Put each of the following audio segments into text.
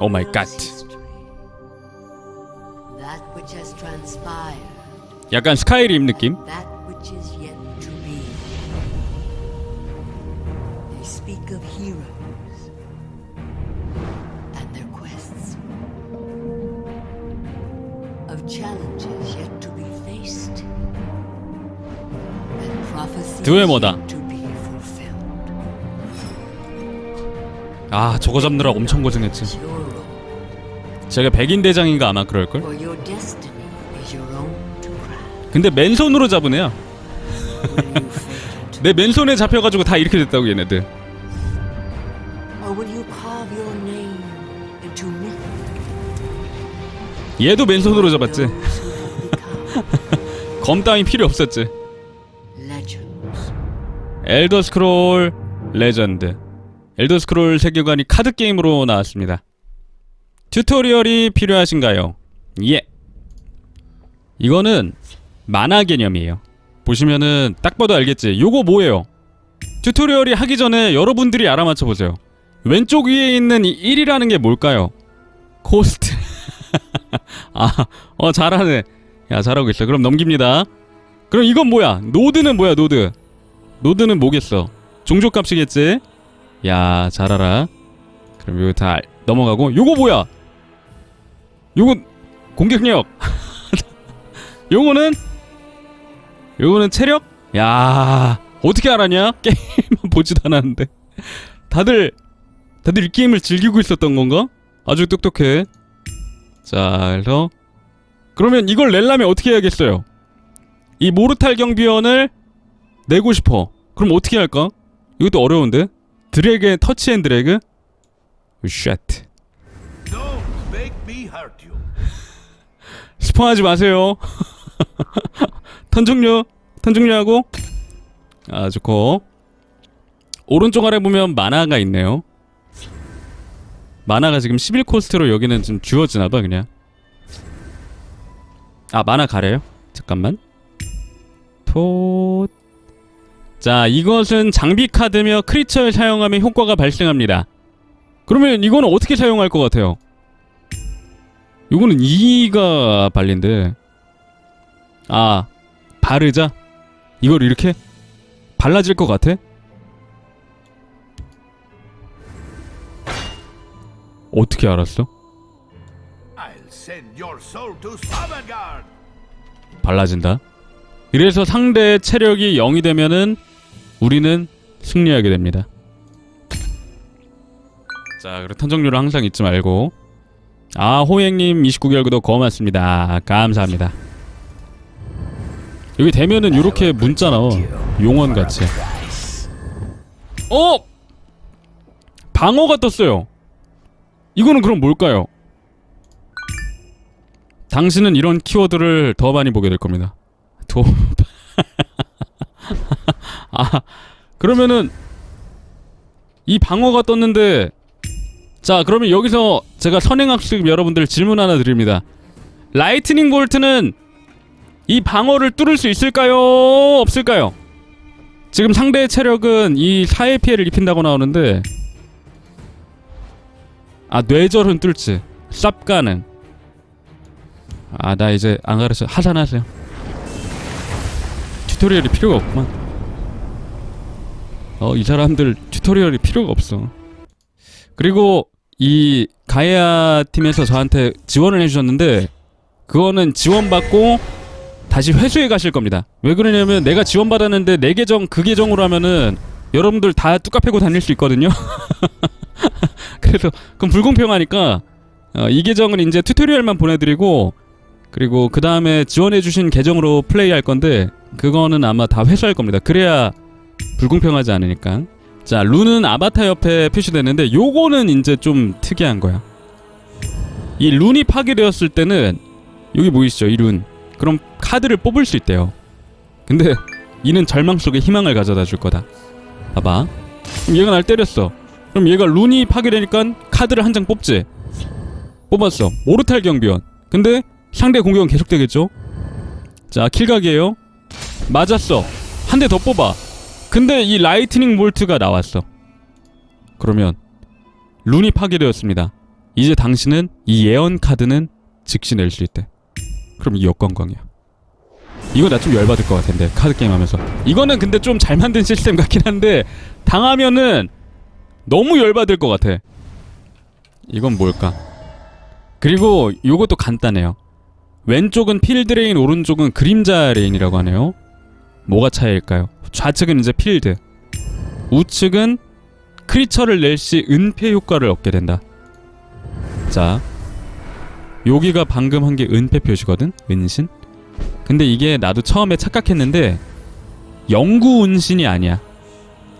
Oh my God. history. That which has transpired, 약간 스카이림 느낌? that which is yet 아 저거 잡느라 엄청 고생했지. 제가 백인 대장인가 아마 그럴걸? 근데 맨손으로 잡은 애야? 내 맨손에 잡혀가지고 다 이렇게 됐다고 얘네들? 얘도 맨손으로 잡았지 검 따윈 필요 없었지. 엘더 스크롤 레전드 엘더 스크롤 세계관이 카드 게임으로 나왔습니다 튜토리얼이 필요하신가요? 예 이거는 만화 개념이에요 보시면은 딱 봐도 알겠지 요거 뭐예요? 튜토리얼이 하기 전에 여러분들이 알아맞혀 보세요 왼쪽 위에 있는 이 1이라는 게 뭘까요? 코스트 아, 어 잘하네 야 잘하고 있어 그럼 넘깁니다 그럼 이건 뭐야? 노드는 뭐야 노드 노드는 뭐겠어? 종족값이겠지? 야, 잘 알아. 그럼 이거 다 알- 넘어가고 요거 뭐야? 요거 공격력. 요거는 요거는 체력? 야, 어떻게 알았냐? 게임만 보지도 않았는데. 다들 다들 이 게임을 즐기고 있었던 건가? 아주 똑똑해. 자, 그래서 그러면 이걸 내려면 어떻게 해야겠어요? 이 모르탈 경비원을 내고 싶어. 그럼 어떻게 할까? 이것도 어려운데? 드래그 터치 앤 드래그? 쉣. 스포하지 마세요. 턴 종료. 턴 종료하고 아 좋고 오른쪽 아래 보면 만화가 있네요. 만화가 지금 11코스트로 여기는 좀 주어지나봐 그냥. 아 만화 가래요? 잠깐만. 토. 자 이것은 장비 카드며 크리처를 사용하면 효과가 발생합니다. 그러면 이거는 어떻게 사용할 것 같아요? 요거는 2가 발린데 아 바르자 이걸 이렇게 발라질 것 같아? 어떻게 알았어? 발라진다 이래서 상대의 체력이 0이 되면은 우리는 승리하게 됩니다. 자 그리고 턴정률을 항상 잊지 말고. 아 호행님 29개월 구독 고맙습니다. 감사합니다. 여기 되면은 이렇게 문자 나와. 용원같이. 어! 방어가 떴어요. 이거는 그럼 뭘까요? 당신은 이런 키워드를 더 많이 보게 될 겁니다. 도... 아 그러면은 이 방어가 떴는데 자 그러면 여기서 제가 선행학습 여러분들 질문 하나 드립니다. 라이트닝 볼트는 이 방어를 뚫을 수 있을까요? 없을까요? 지금 상대의 체력은 이 사회 피해를 입힌다고 나오는데 아 뇌절은 뚫지. 쌉 가능. 아 나 이제 안 가르쳐. 하산하세요. 튜토리얼이 필요가 없구만 어 이 사람들 튜토리얼이 필요가 없어 그리고 이 가이아 팀에서 저한테 지원을 해주셨는데 그거는 지원받고 다시 회수해 가실 겁니다. 왜 그러냐면 내가 지원받았는데 내 계정 그 계정으로 하면은 여러분들 다 뚜까 패고 다닐 수 있거든요. 그래서 그럼 불공평하니까 어, 이 계정은 이제 튜토리얼만 보내드리고 그리고 그 다음에 지원해주신 계정으로 플레이할 건데 그거는 아마 다 회수할 겁니다. 그래야 불공평하지 않으니까. 자, 룬은 아바타 옆에 표시되는데 요거는 이제 좀 특이한 거야. 이 룬이 파괴되었을 때는 여기 보이시죠? 이 룬. 그럼 카드를 뽑을 수 있대요. 근데 이는 절망 속에 희망을 가져다 줄 거다. 봐봐. 그럼 얘가 날 때렸어. 그럼 얘가 룬이 파괴되니까 카드를 한 장 뽑지. 뽑았어. 모르탈 경비원. 근데 상대 공격은 계속되겠죠? 자, 킬각이에요. 맞았어. 한 대 더 뽑아. 근데 이 라이트닝 볼트가 나왔어. 그러면 룬이 파괴되었습니다. 이제 당신은 이 예언 카드는 즉시 낼 수 있대. 그럼 이 역관광이야. 이거 나 좀 열받을 것 같은데 카드 게임 하면서. 이거는 근데 좀 잘 만든 시스템 같긴 한데 당하면은 너무 열받을 것 같아. 이건 뭘까? 그리고 요것도 간단해요. 왼쪽은 필드 레인, 오른쪽은 그림자 레인이라고 하네요. 뭐가 차이일까요? 좌측은 이제 필드, 우측은 크리처를 낼 시 은폐 효과를 얻게 된다. 자, 여기가 방금 한 게 은폐 표시거든, 은신. 근데 이게 나도 처음에 착각했는데 영구 은신이 아니야.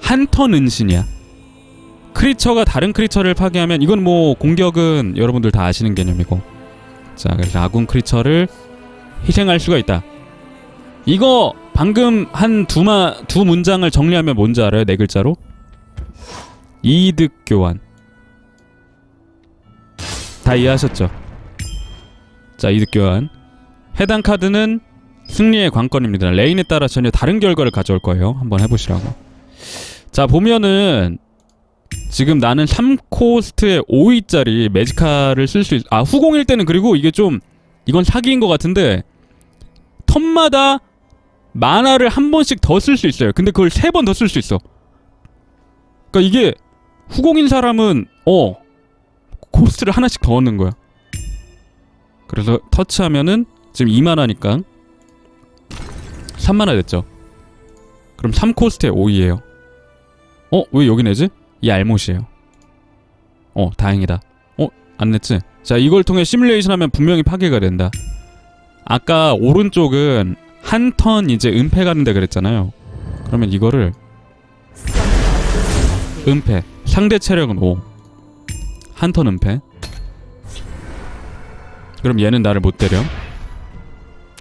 한 턴 은신이야. 크리처가 다른 크리처를 파괴하면 이건 뭐 공격은 여러분들 다 아시는 개념이고 자 그래서 아군 크리처를 희생할 수가 있다 이거 방금 한 두마 두 문장을 정리하면 뭔지 알아요? 네 글자로? 이득 교환. 다 이해하셨죠? 자 이득 교환. 해당 카드는 승리의 관건입니다. 레인에 따라 전혀 다른 결과를 가져올 거예요. 한번 해보시라고. 자 보면은 지금 나는 3코스트에 5위짜리 매지카를 쓸 수 있... 아 후공일 때는 그리고 이게 좀 이건 사기인 것 같은데 턴마다 만화를 한 번씩 더 쓸 수 있어요 근데 그걸 세 번 더 쓸 수 있어 그러니까 이게 후공인 사람은 어 코스트를 하나씩 더 얻는 거야 그래서 터치하면은 지금 2만화니까 3만화 됐죠 그럼 3코스트에 5위에요 어? 왜 여기 내지? 이 알못이에요. 어, 다행이다. 어, 안 냈지? 자, 이걸 통해 시뮬레이션 하면 분명히 파괴가 된다. 아까 오른쪽은 한 턴 이제 은폐 가는데 그랬잖아요. 그러면 이거를 은폐. 상대 체력은 5. 한 턴 은폐. 그럼 얘는 나를 못 때려.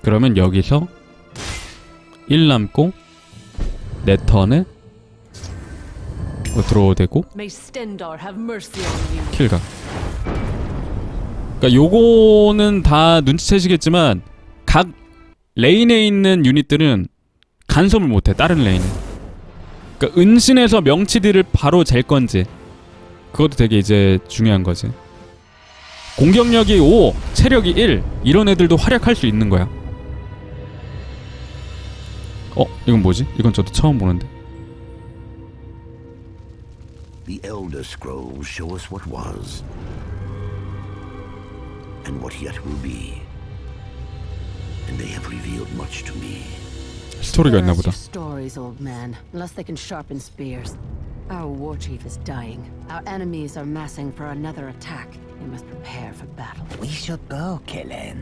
그러면 여기서 1 남고 내 턴에 뭐 들어오 되고 on you. 킬각. 그러니까 요거는 다 눈치채시겠지만 각 레인에 있는 유닛들은 간섭을 못해 다른 레인은. 그러니까 은신에서 명치들을 바로 잴 건지 그것도 되게 이제 중요한 거지. 공격력이 5, 체력이 1 이런 애들도 활약할 수 있는 거야. 어 이건 뭐지? 이건 저도 처음 보는데. The Elder Scrolls show us what was and what yet will be. And they have revealed much to me. 스토리가 있나 Where 보다. is your stories, old man, unless they can sharpen spears. Our war chief is dying. Our enemies are massing for another attack. We must prepare for battle. We should go, Kellen.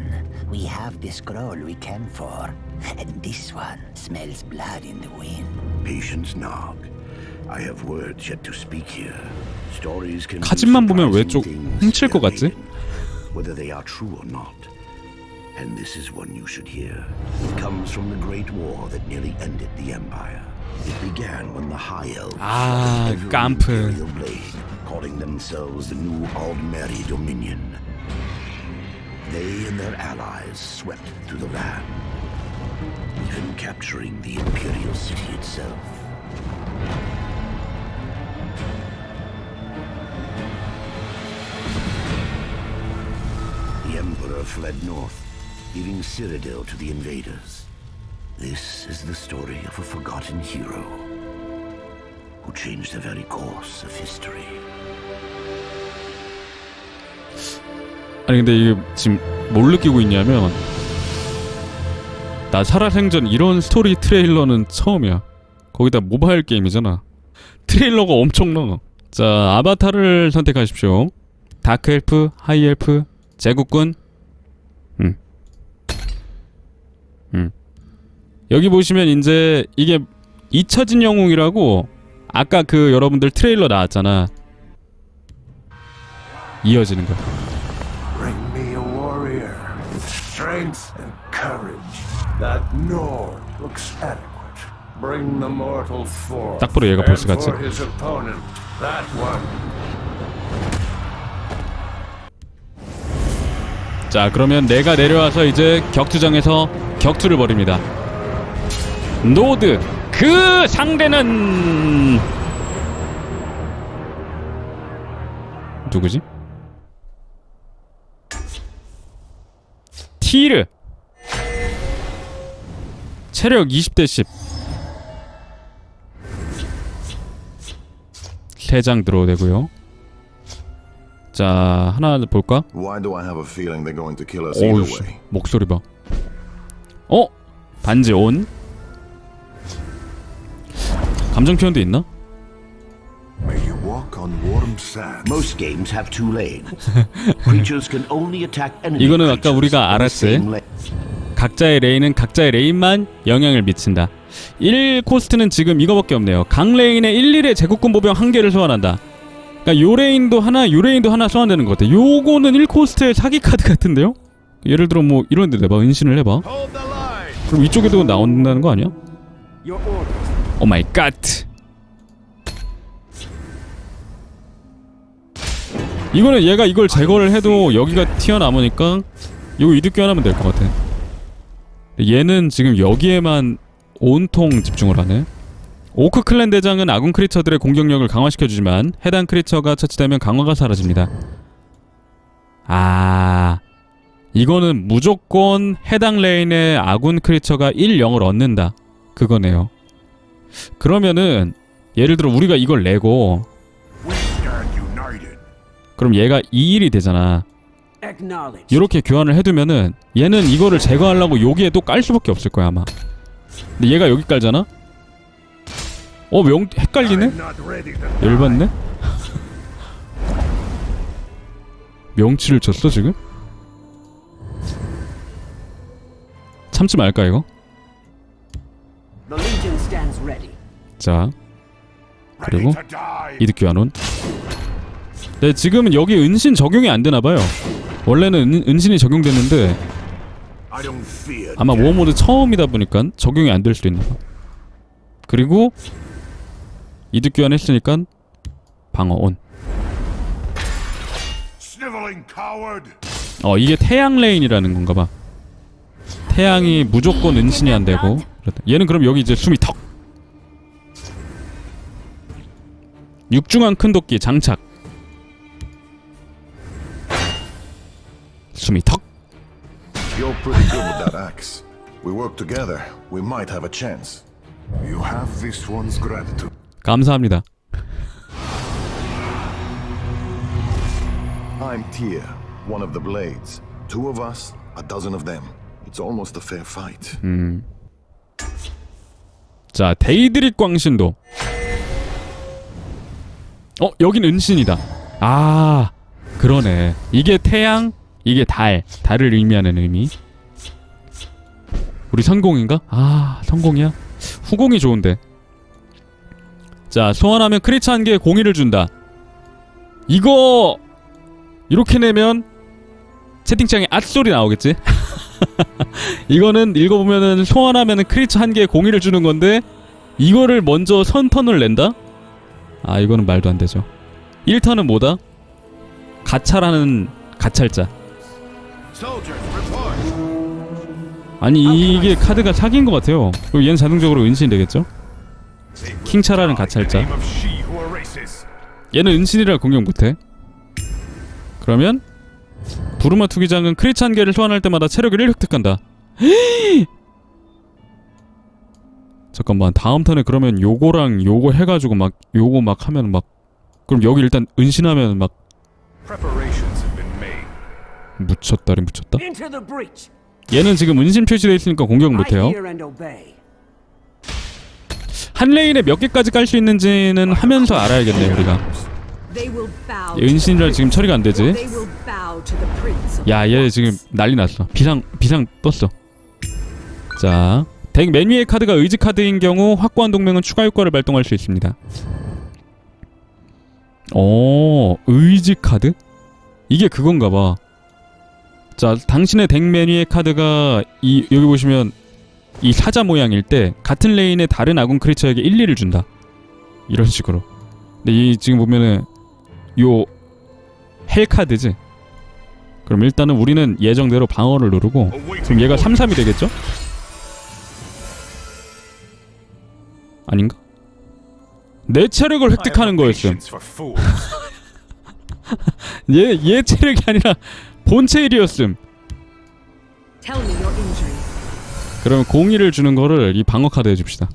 We have the scroll we came for. And this one smells blood in the wind. Patience, Nog. I have words yet to speak here. Stories can be 사진만 보면 왜 surprising 좀 things, 훔칠 것 같지? Raven, Whether they are true or not. And this is one you should hear. It comes from the Great War that nearly ended the Empire. It began when the High Elves Ah, every Imperial blade, calling themselves the new Aldmeri Dominion. They and their allies swept through the land, even capturing the Imperial city itself. The Emperor fled north, leaving Cyrodiil to the invaders. This is the story of a forgotten hero who changed the very course of history. 아니 근데 이게 지금 뭘 느끼고 있냐면 나 살아생전 이런 스토리 트레일러는 처음이야. 거기다 모바일 게임이잖아. 트레일러가 엄청나. 자 아바타를 선택하십시오. 다크 엘프, 하이 엘프, 제국군. 음. 음. 여기 보시면 이제 이게 잊혀진 영웅이라고 아까 그 여러분들 트레일러 나왔잖아. 이어지는 with strength and courage. That Nord looks adequate. Bring the mortal forth. 딱 보러 얘가 보스 같지? his opponent, that one. 자 그러면 내가 내려와서 이제 격투장에서 격투를 벌입니다 노드 그 상대는 누구지? 티르 체력 20대 10 3장 들어도 되고요 자 하나 볼까? 어우? 목소리 봐 어? 반지 온? 감정 표현도 있나? May you walk on warm sand. Most games have two lanes. Creatures can only attack enemy 이거는 아까 우리가 알았지. 각자의 레인은 각자의 레인만 영향을 미친다 1 코스트는 지금 이거밖에 없네요 각 레인에 1, 1의 제국군 보병 한 개를 소환한다 그러니까 요 레인도 하나 요 레인도 하나 소환되는 것 같아 요거는 1 코스트의 사기 카드 같은데요? 예를 들어 뭐 이런 데 내봐 은신을 해봐. 그럼 이쪽에도 나온다는 거 아니야? 오 마이 갓 이거는 얘가 이걸 제거를 해도 여기가 튀어나오니까 이거 이득 교환하면 될 것 같아. 얘는 지금 여기에만 온통 집중을 하네. 오크 클랜 대장은 아군 크리처들의 공격력을 강화시켜주지만 해당 크리처가 처치되면 강화가 사라집니다. 아 이거는 무조건 해당 레인의 아군 크리처가 1, 0을 얻는다 그거네요 그러면은 예를 들어 우리가 이걸 내고. 그럼 얘가 2일이 되잖아. 이렇게 교환을 해두면은 얘는 이거를 제거하려고 여기에 또 깔 수밖에 없을 거야 아마 근데 얘가 여기 깔잖아? 어 명 헷갈리네? 열받네? 명치를 쳤어 지금? 참지 말까 이거? 자 그리고. 이득 교환온 네 지금은 여기 은신 적용이 안 되나봐요 원래는 은, 은신이 적용됐는데. 아마 워모드 처음이다 보니까 적용이 안 될 수도 있나 봐 그리고 이득 교환했으니까 방어 온. 어 이게 태양 레인이라는 건가 봐 태양이 무조건 은신이 안 되고 그렇다. 얘는 그럼 여기 이제 숨이 턱 육중한 큰 도끼 장착 숨이 턱 You're pretty good with that axe. We work together, we might have a chance. You have this one's gratitude. 감사합니다 I'm Tyr, one of the blades. Two of us, a dozen of them. It's almost a fair fight. 자 데이드릭 광신도. 어 여긴 은신이다. 아 그러네. 이게 태양 이게 달. 달을 의미하는 의미. 우리 성공인가? 아 성공이야? 후공이 좋은데. 자 소환하면 크리처 한 개의 공의를 준다. 이거 이렇게 내면 채팅창에 앗소리 나오겠지 이거는 읽어보면은 소환하면은 크리처 한 개의 공의를 주는 건데 이거를 먼저 선턴을 낸다? 아 이거는 말도 안 되죠 1턴은 뭐다? 가차라는 가찰자. 아니 이게 카드가 사기인 것 같아요 그리고 얘는 자동적으로 은신이 되겠죠? 킹차라는 가찰자. 얘는 은신이라 공격 못해 그러면 부르마 투기장은 크리처 한 개를 소환할 때마다 체력을 1 획득한다 잠깐만 다음 턴에 그러면 요거랑 요거 해가지고 막 요거 막 하면 막 그럼 여기 일단 은신하면 막 Preparations have been made. 묻혔다리 묻혔다 Into the breach. 얘는 지금 은신 표시되어 있으니까 공격 못해요. 한 레인에 몇 개까지 깔 수 있는지는 하면서 알아야겠네요 우리가 은신이라 지금 처리가 안 되지 야, 얘 지금 난리 났어. 비상 비상 떴어. 자, 덱 맨 위의 카드가 의지 카드인 경우 확고한 동맹은 추가 효과를 발동할 수 있습니다. 오, 의지 카드? 이게 그건가 봐. 자, 당신의 덱 맨 위의 카드가 이 여기 보시면 이 사자 모양일 때 같은 레인의 다른 아군 크리처에게 1, 2를 준다. 이런 식으로. 근데 이 지금 보면은 요 헬 카드지. 그럼 일단은 우리는 예정대로 방어를 누르고 그럼 얘가 3, 3이 되겠죠? 아닌가? 내 체력을 획득하는 거였음. 얘, 얘 체력이 아니라 본체 1이었음 Tell me your injuries. 그러면 공의를 주는 거를 이 방어 카드 해줍시다.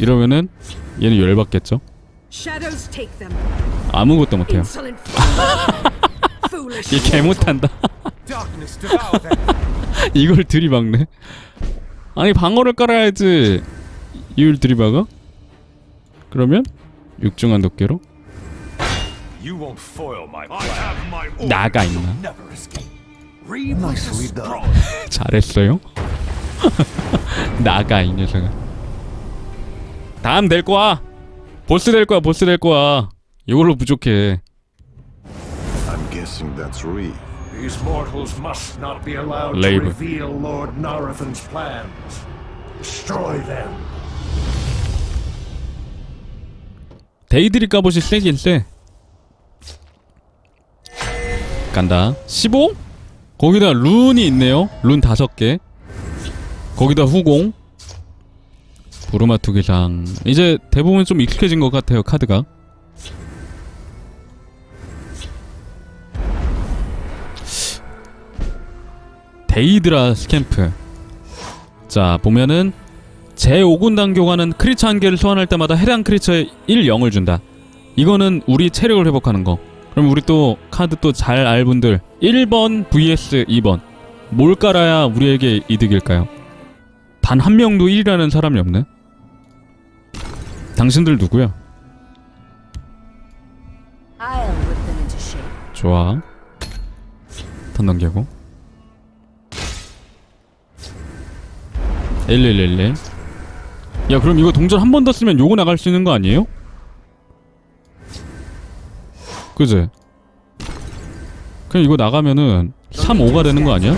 이러면은 얘는 열받겠죠. 아무것도 못해요 Insolent fool. Foolish. 얘개 못한다 Darkness devour them. 이걸 들이박네 아니 방어를 깔아야지 이걸 들이박아? 그러면 육중한 덮개로 You won't foil my plan. I have my orders. 나가 있나 Never escape. Read Nicely done. 잘했어요 나가 이 녀석아 다음 될 거야 보스 될 거야 보스 될 거야 이걸로 부족해 I'm guessing that's Reeve. These mortals must not be allowed Labor. to reveal Lord Narathan's plans. Destroy them. 데이드리 갑옷이 세긴 세 간다 15? 거기다 룬이 있네요 룬 5개 거기다 후공 부르마 투 기상 이제 대부분 좀 익숙해진 것 같아요 카드가 데이드라 스캠프 자 보면은 제5군 단 교관은 크리처 한 개를 소환할 때마다 해당 크리처에 1, 0을 준다. 이거는 우리 체력을 회복하는 거. 그럼 우리 또 카드 또 잘 알 분들 1번 vs 2번 뭘 깔아야 우리에게 이득일까요? 단 한 명도 1이라는 사람이 없네. 당신들 누구야? 좋아. 턴 넘기고. 1111. 야, 그럼 이거 동전 한 번 더 쓰면 요거 나갈 수 있는 거 아니에요? 그지? 그냥 이거 나가면은 3, 5가 되는 거 아니야?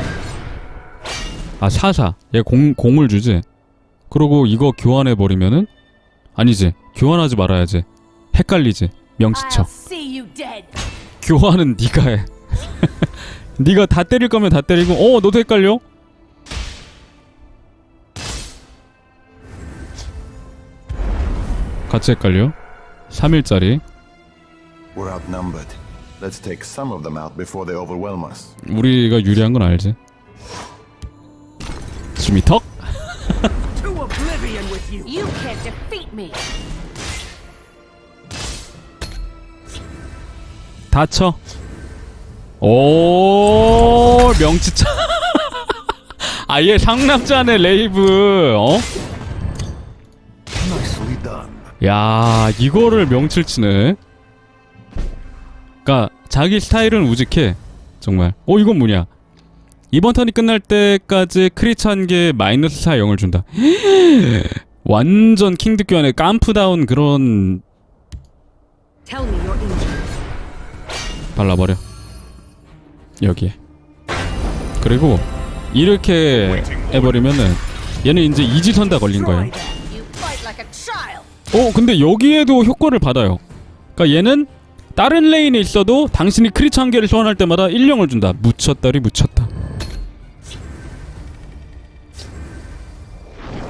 아, 4, 4. 얘 공, 공을 주지? 그러고 이거 교환해버리면은? 아니지. 교환하지 말아야지. 헷갈리지. dead. 교환은 네가 해. 네가 다 때릴 거면 다 때리고 어 너도 헷갈려? 같이 헷갈려? 3일짜리 We're outnumbered. Let's take some of them out before they overwhelm us. 우리가 유리한 건 알지 주미턱? Oblivion with you. You can't defeat me. 다쳐 오 명치차 아얘 상남자네 레이브 어? Nicely done. 야 이거를 명칠 치네 그니까 자기 스타일은 우직해 정말 어 이건 뭐냐 이번 턴이 끝날 때까지 크리처 한 개 마이너스 4 0을 준다. 완전 킹드 교환의 깜프다운 그런. 발라버려. 여기에. 그리고 이렇게 해버리면은 얘는 이제 이지선 다 걸린 거예요. 어 근데 여기에도 효과를 받아요. 그러니까 얘는 다른 레인에 있어도 당신이 크리처 한 개를 소환할 때마다 1령을 준다. 묻혔다리 묻혔다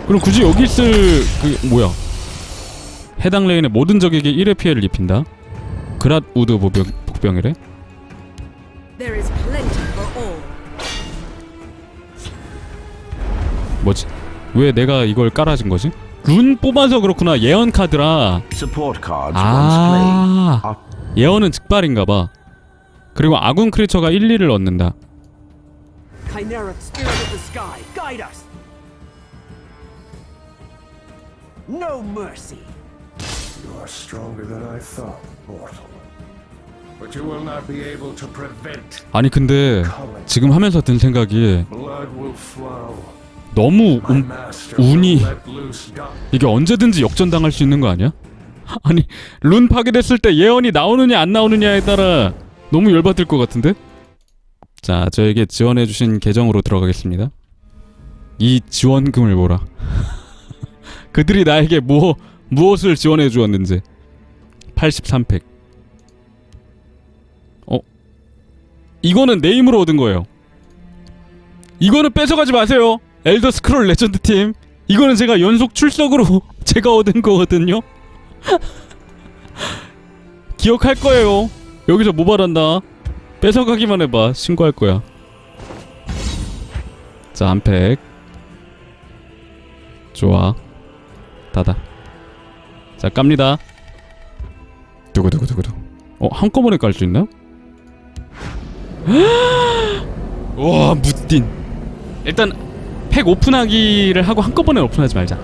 그럼 굳이 여기 있을 그 뭐야? 해당 레인의 모든 적에게 1회 피해를 입힌다? 그랏 우드 복병, 복병이래. 뭐지? 왜 내가 이걸 깔아준 거지? 룬 뽑아서 그렇구나. 예언 카드라. Played. 아. 예언은 즉발인가 봐. 그리고 아군 크리처가 1, 2를 얻는다 No mercy. You are stronger than I thought, mortal. But you will not be able to prevent. 아니 근데 지금 하면서 든 생각이 Blood will flow. 너무 My 운, master 운이 let loose. 이게 언제든지 역전당할 수 있는 거 아니야? 아니 룬 파괴됐을 때 예언이 나오느냐 안 나오느냐에 따라 너무 열받을 것 같은데? 자 저에게 지원해주신 계정으로 들어가겠습니다 이 지원금을 보라 그들이 나에게 뭐, 무엇을 지원해 주었는지 83팩 어? 이거는 내 힘으로 얻은 거예요 이거는 뺏어가지 마세요 엘더 스크롤 레전드 팀 이거는 제가 연속 출석으로 제가 얻은 거거든요. 기억할 거예요. 여기서 모발한다. 뺏어가기만 해봐. 신고할 거야. 자, 한 팩. 좋아. 닫아. 자, 깝니다. 두구두구두구두. 어, 한꺼번에 깔 수 있나요? 와, 무딘. 일단 팩 오픈하기를 하고 한꺼번에 오픈하지 말자.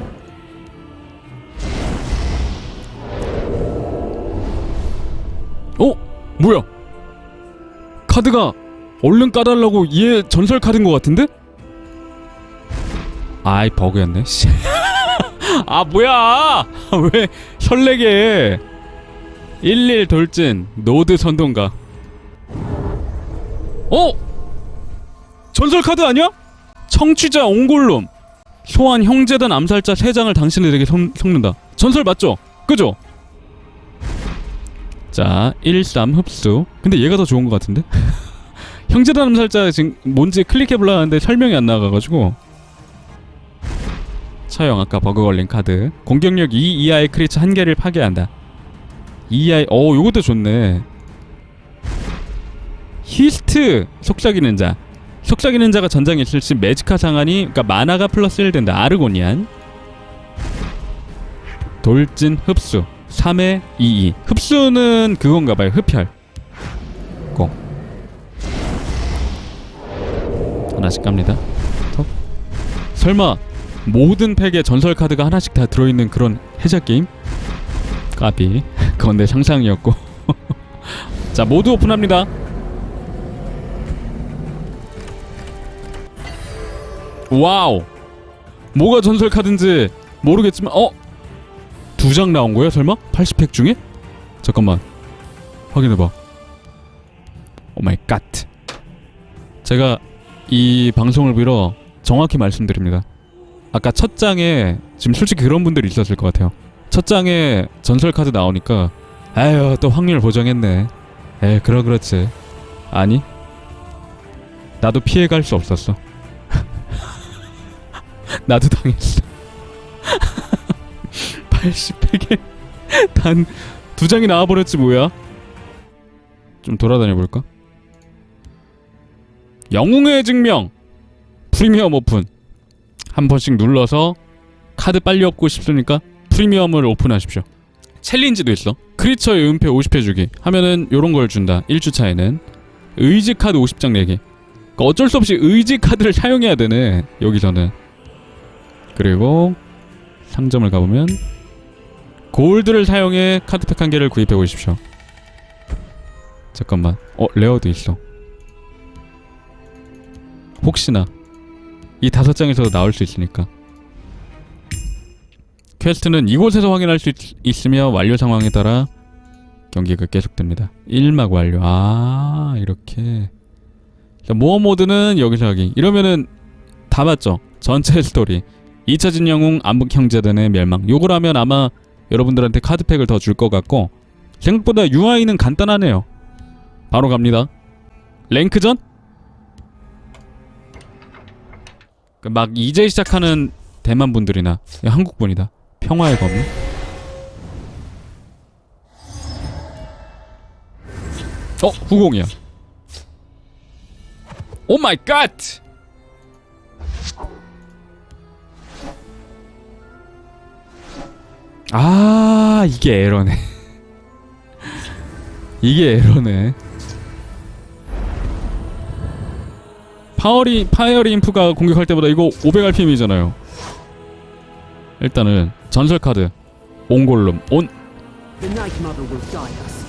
어? 뭐야? 카드가 얼른 까달라고 얘 전설 카드인 것 같은데? 아이 버그였네. 씨. 아 뭐야? 왜 설레게? 11 돌진 노드 선동가. 어? 전설 카드 아니야? 청취자 옹골놈 소환 형제단 암살자 3장을 당신에게 성, 섞는다 전설 맞죠? 그죠? 자, 13 흡수. 근데 얘가 더 좋은 것 같은데? 형제단 암살자 지금 뭔지 클릭해보려 하는데 설명이 안 나가가지고. 처형 아까 버그 걸린 카드. 공격력 2 이하의 크리처 한 개를 파괴한다. 2 이하의 어 요것도 좋네. 히스트 속삭이는 자. 속삭이는 자가 전장에 있을 시 매지카 상한이 그러니까 마나가 플러스 1 된다. 아르고니안. 돌진 흡수 3회 22 흡수는 그건가 봐요 흡혈 고 하나씩 깝니다 턱 설마 모든 팩에 전설 카드가 하나씩 다 들어있는 그런 해자 게임? 까비 그건 내 상상이었고 자 모두 오픈합니다 와우 뭐가 전설 카드인지 모르겠지만 어? 두 장 나온 거야 설마? 80팩 중에? 잠깐만 확인해봐 오마이 갓 제가 이 방송을 빌어 정확히 말씀드립니다 아까 첫 장에 지금 솔직히 그런 분들이 있었을 것 같아요. 첫 장에 전설 카드 나오니까 아유 또 확률 보정했네. 에 그러 그렇지. 아니 나도 피해갈 수 없었어. 나도 당했어. 80팩에 단 두 장이 나와버렸지 뭐야? 좀 돌아다녀 볼까? 영웅의 증명! 프리미엄 오픈 한 번씩 눌러서 카드 빨리 얻고 싶으니까? 프리미엄을 오픈하십시오. 챌린지도 있어. 크리처의 은폐 50회 주기. 하면은 요런 걸 준다. 1주차에는. 의지 카드 50장 내기. 그러니까 어쩔 수 없이 의지 카드를 사용해야 되네 여기서는. 그리고 상점을 가보면 골드를 사용해 카드팩 한 개를 구입해 보십시오. 잠깐만. 어, 레어도 있어. 혹시나 이 다섯 장에서도 나올 수 있으니까. 퀘스트는 이곳에서 확인할 수 있, 으며 완료 상황에 따라 경기가 계속됩니다. 1막 완료. 아, 이렇게. 자, 모험 모드는 여기서 하기. 이러면은 다 맞죠? 전체 스토리. 잊혀진 영웅 암흑 형제단의 멸망. 요걸 하면 아마 여러분들한테 카드팩을 더 줄 것 같고 생각보다 UI는 간단하네요. 바로 갑니다. 랭크전? 막 이제 시작하는 대만 분들이나 한국 분이다. 평화의 검. 어 후공이야. 오 마이 갓! 아 이게 에러네 이게 에러네 파워리 파이어리 인프가 공격할 때보다 이거 500rpm이잖아요 일단은 전설 카드 옹골룸 온 us.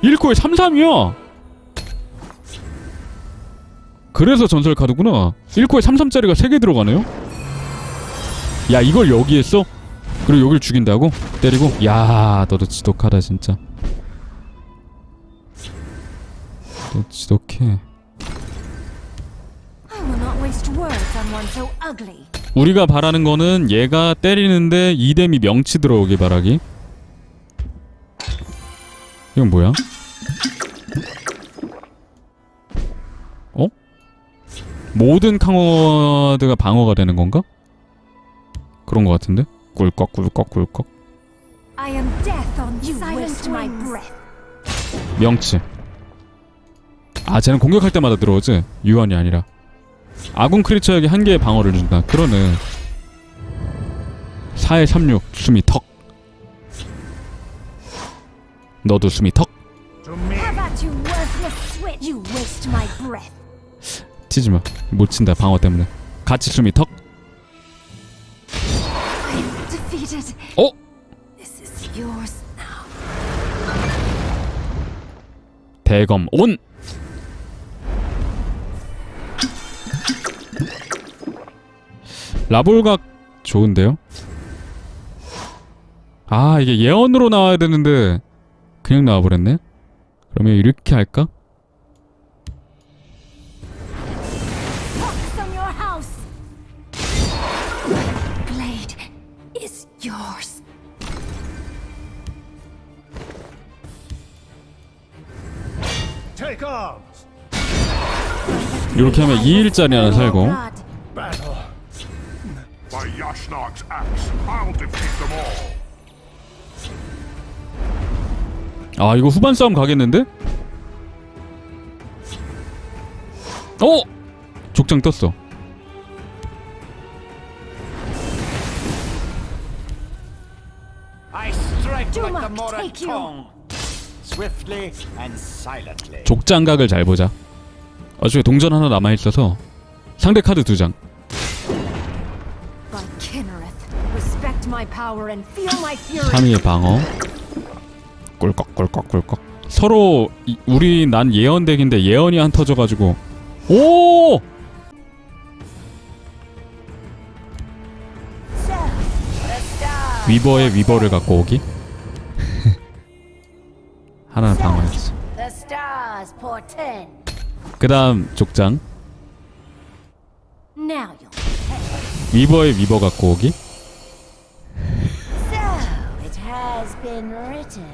1코에 33이야 그래서 전설 카드구나 1코에 33짜리가 3개 들어가네요 야 이걸 여기에 써? 그리고 여길 죽인다고? 때리고? 야 너도 지독하다 진짜 너 지독해 I will not waste words on one so ugly. 우리가 바라는 거는 얘가 때리는데 이뎀이 명치 들어오기 바라기 이건 뭐야? 어? 모든 강화드가 방어가 되는 건가? 그런 거 같은데? 꿀꺽 꿀꺽 꿀꺽 am 아 쟤는 공격할 때마다 들어오지 유언이 아니라 아군 크리처에게 한 개의 방어를 준다 그러네 4에 36 숨이 턱 너도 숨이 턱. 치지마 못 친다 방어 때문에 같이 숨이 턱. 어? 대검 온 라볼각 좋은데요? 아 이게 예언으로 나와야 되는데 그냥 나와버렸네? 그러면 이렇게 할까? 이렇게 하면 2일짜리 하나 살고. By Yashnog's axe, I'll defeat them all. 아 이거 후반 싸움 가겠는데? 어? 족장 떴어 I strike Do like the not Moran take you. tongue. Swiftly and silently. 족장각을 잘 보자 어차피 동전 하나 남아있어서 상대 카드 두장 3위의 방어. 꿀꺽꿀꺽꿀꺽. 서로 이- 우리 난 예언 덱인데 예언이 안 터져가지고. 오! 위버의 위버를 갖고 오기? 하나는 방어했어 The stars portend. 그 다음 족장. 위버의 위버 갖고 오기 written.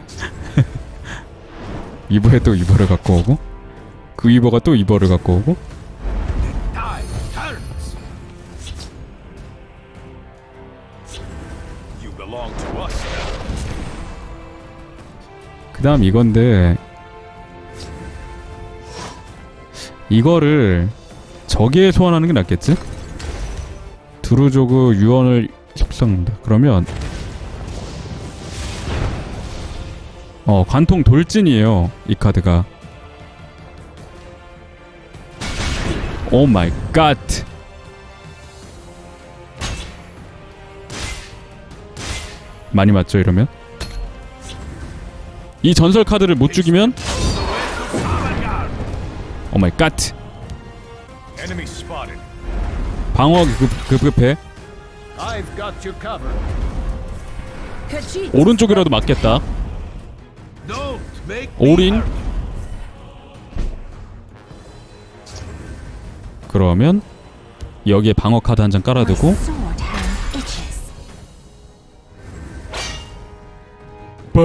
위버에 또 위버를 갖고 오고 그 위버가 또 위버를 갖고 오고. 그 다음 이건데 이거를 저기에 소환하는 게 낫겠지? 두루조그 유언을 협상한다 그러면 어 관통 돌진이에요 이 카드가. 오 마이 갓. 많이 맞죠 이러면? 이 전설 카드를 못 죽이면? 오 마이 갓. Enemy spotted. 방어 급, 급급해. 오른쪽이라도 맞겠다 올인. 그러면 여기에 방어 카드 한 장 깔아두고. 빠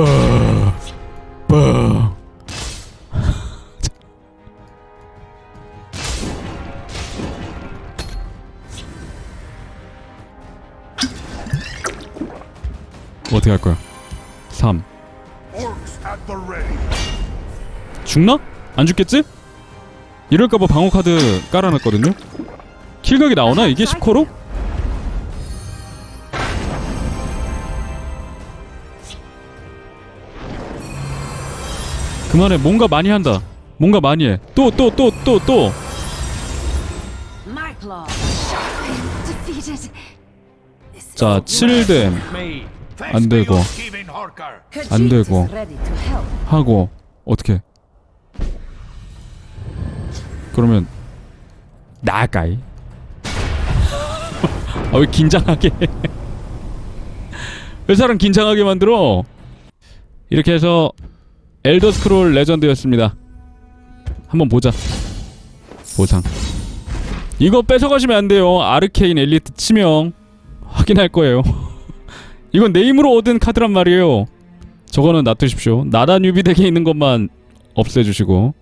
어떻게 할 거야? 3 Orcs at the ready. 죽나? 안 죽겠지? 이럴까봐 방어 카드 깔아놨거든요. 킬각이 나오나 이게 10코로? 그만해 뭔가 많이 한다. 뭔가 많이 해. 또 또 또 또 또. Defeated. This 자 7댐 Me. 안 되고 Kevin Harker. 안 Khajiit 되고. is ready to help. 하고 어떻게? 그러면 나가이. 아 왜 긴장하게? 해? 왜 사람 긴장하게 만들어? 이렇게 해서 엘더 스크롤 레전드였습니다. 한번 보자. 보상. 이거 뺏어가시면 안 돼요. 아르케인 엘리트 치명 확인할 거예요. 이건 내 힘으로 얻은 카드란 말이에요. 저거는 놔두십시오. 나다 뉴비 덱에 있는 것만 없애주시고